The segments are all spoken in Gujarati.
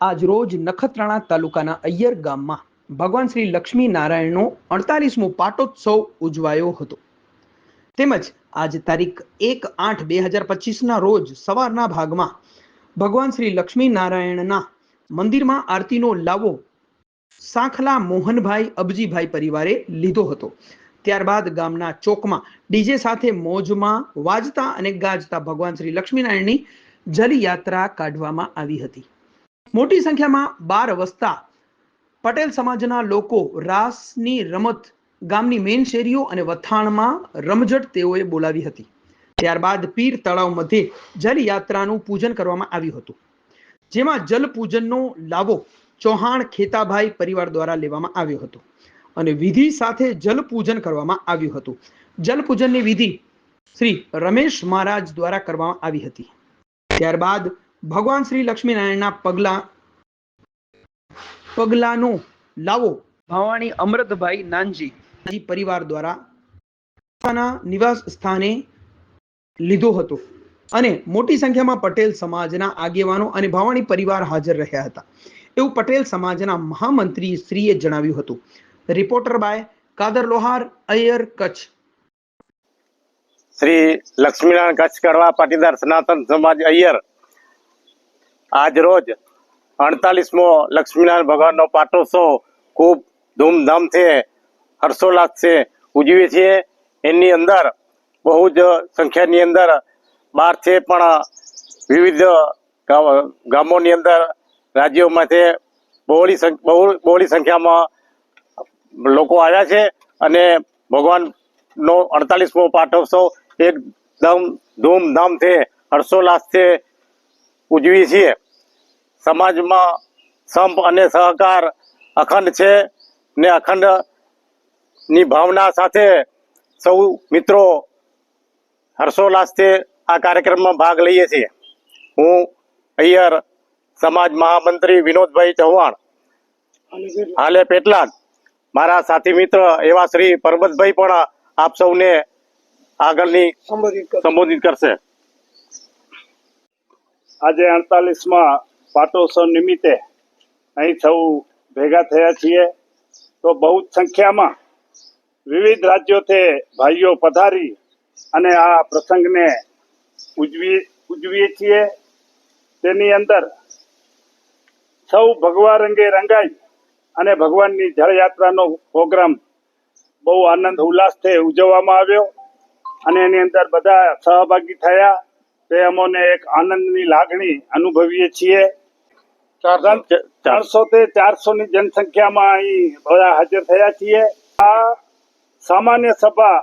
આજ રોજ નખત્રાણા તાલુકાના અય્યર ગામમાં ભગવાન શ્રી લક્ષ્મી નારાયણનો અડતાલીસમો પાટોત્સવ ઉજવાયો હતો. તેમજ આજ તારીખ એક આઠ બે હજાર પચીસના રોજ સવારના ભાગમાં ભગવાન શ્રી લક્ષ્મી નારાયણના મંદિરમાં આરતીનો લાવો સાંખલા મોહનભાઈ અબજીભાઈ પરિવારે લીધો હતો. ત્યારબાદ ગામના ચોકમાં ડીજે સાથે મોજમાં વાજતા અને ગાજતા ભગવાન શ્રી લક્ષ્મીનારાયણની જલયાત્રા કાઢવામાં આવી હતી. મોટી સંખ્યામાં બાર વસતા પટેલ સમાજના લોકો રાસની રમત ગામની મેન શેરીઓ અને વથાણમાં રમઝટ તેઓએ બોલાવી હતી. ત્યારબાદ પીર તળાવ મધ્યે જલયાત્રાનું પૂજન કરવામાં આવ્યું હતું. જેમાં જલ પૂજનનો લાવો ચૌહાણ ખેતાભાઈ પરિવાર દ્વારા લેવામાં આવ્યો હતો અને વિધિ સાથે જલ પૂજન કરવામાં આવ્યું હતું. જલ પૂજનની વિધિ શ્રી રમેશ મહારાજ દ્વારા કરવામાં આવી હતી. ત્યારબાદ ભગવાન શ્રી લક્ષ્મીનારાયણના પગલા પગલાનો લાવો. ભવાણી અમૃતભાઈ નાનજી. પરિવાર દ્વારા પોતાના નિવાસ સ્થાને લીધો હતો અને મોટી સંખ્યામાં પટેલ સમાજના આગેવાનો અને ભવાણી પરિવાર હાજર રહ્યા હતા. એવું પટેલ સમાજના મહામંત્રી શ્રીએ જણાવ્યું હતું. રિપોર્ટર બાય કાદર લોહાર અયર કચ્છ. શ્રી લક્ષ્મીનારાયણ કચ્છ કરવા પાટીદાર સનાતન સમાજ અય્યર આજ રોજ અડતાલીસમો લક્ષ્મીનારાયણ ભગવાનનો પાટોત્સવ ખૂબ ધૂમધામથી હર્ષોલ્લાસથી ઉજવીએ છીએ. એની અંદર બહુ જ સંખ્યાની અંદર બહારથી પણ વિવિધ ગામોની અંદર રાજ્યોમાંથી બહોળી બહુ, બહોળી સંખ્યામાં લોકો આવ્યા છે અને ભગવાનનો અડતાલીસમો પાટોત્સવ એકદમ ધૂમધામથી, હર્ષોલ્લાસથી ઉજવીએ છીએ. સમાજમાં સંપ અને સહકાર અખંડ છે ને અખંડની ભાવના સાથે સૌ મિત્રો હર્ષોલ્લાસથી આ કાર્યક્રમમાં ભાગ લઈએ છીએ. હું અય્યર સમાજ મહામંત્રી વિનોદભાઈ ચૌહાણ હાલે પેટલાદ મારા સાથી મિત્ર એવા શ્રી પરબતભાઈ પણ આપ સૌને આગળની સંબોધિત કરશે. આજે અડતાલીસમાં પાટોત્સવ નિમિત્તે અહીં સૌ ભેગા થયા છીએ. તો બહુ સંખ્યામાં વિવિધ રાજ્યોથી ભાઈઓ પધારી અને આ પ્રસંગને ઉજવી, ઉજવીએ છીએ. તેની અંદર સૌ ભગવાન રંગે રંગાઈ અને ભગવાનની જળયાત્રાનો પ્રોગ્રામ બહુ આનંદ ઉલ્લાસથી ઉજવવામાં આવ્યો. અને એની અંદર બધા સહભાગી થયા. તે અમોને એક આનંદની લાગણી અનુભવીએ છીએ. ચારસો. તે ચારસો ની જનસંખ્યામાં અહીં બધા હાજર થયા છીએ. આ સામાન્ય સભા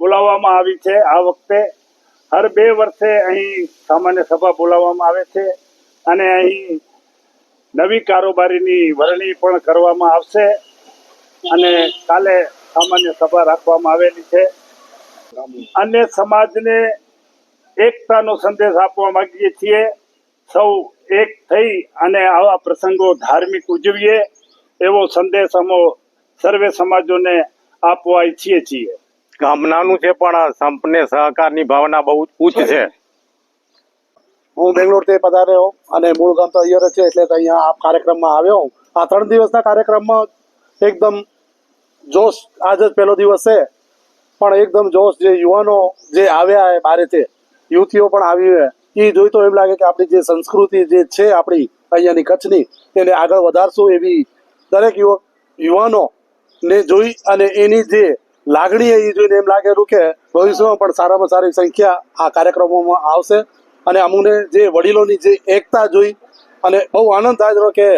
બોલાવવામાં આવી છે આ વખતે. હર બે વર્ષે અહીં સામાન્ય સભા બોલાવવામાં આવે છે અને અહીં નવી કારોબારીની વરણી પણ કરવામાં આવશે અને કાલે સામાન્ય સભા રાખવામાં આવેલી છે. અન્ય સમાજને એકતાનો સંદેશ આપવા માંગીએ છીએ. સૌ એક થઈ અને આવા પ્રસંગો ધાર્મિક ઉજવીએ એવો સંદેશ અમો સર્વે સમાજોને આપવા ઈચ્છીએ છીએ. ગામ નાનું છે પણ સંપને સહકારની ભાવના બહુ ઉચ્ચ છે. હું બેંગ્લોરથી પધાર્યો અને મૂળ ગામ તો અહીંયા છે એટલે તો અહીંયા આ કાર્યક્રમમાં આવ્યો આ ત્રણ દિવસના કાર્યક્રમમાં એકદમ જોશ આજ જ પહેલો દિવસ છે. પણ એકદમ જોશ જે યુવાનો જે આવ્યા છે યુવતીઓ પણ આવી હોય. એ જોઈ તો એમ લાગે કે આપણી જે સંસ્કૃતિ જે છે આપણી અહીંયાની કચ્છની તેને આગળ વધારશું એવી દરેક યુવક યુવાનો ને જોઈ અને એની જે લાગણી એ જોઈને એમ લાગેલું કે ભવિષ્યમાં પણ સારામાં સારી સંખ્યા આ કાર્યક્રમોમાં આવશે. અને અમુને જે વડીલોની જે એકતા જોઈ અને બહુ આનંદ થાય છે કે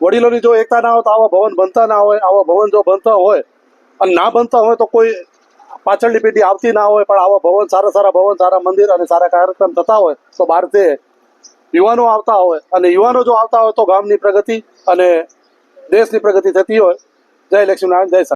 વડીલોની જો એકતા ના હોય તો આવા ભવન બનતા ના હોય, આવા ભવન જો બનતા હોય અને ના બનતા હોય તો કોઈ પાછળની પેઢી આવતી ના હોય, પણ આવા ભવન, સારા સારા ભવન, સારા મંદિર અને સારા કાર્યક્રમ થતા હોય, તો બહારથી યુવાનો આવતા હોય અને યુવાનો જો આવતા હોય તો ગામની પ્રગતિ અને દેશની પ્રગતિ થતી હોય. જય લક્ષ્મીનારાયણ, જય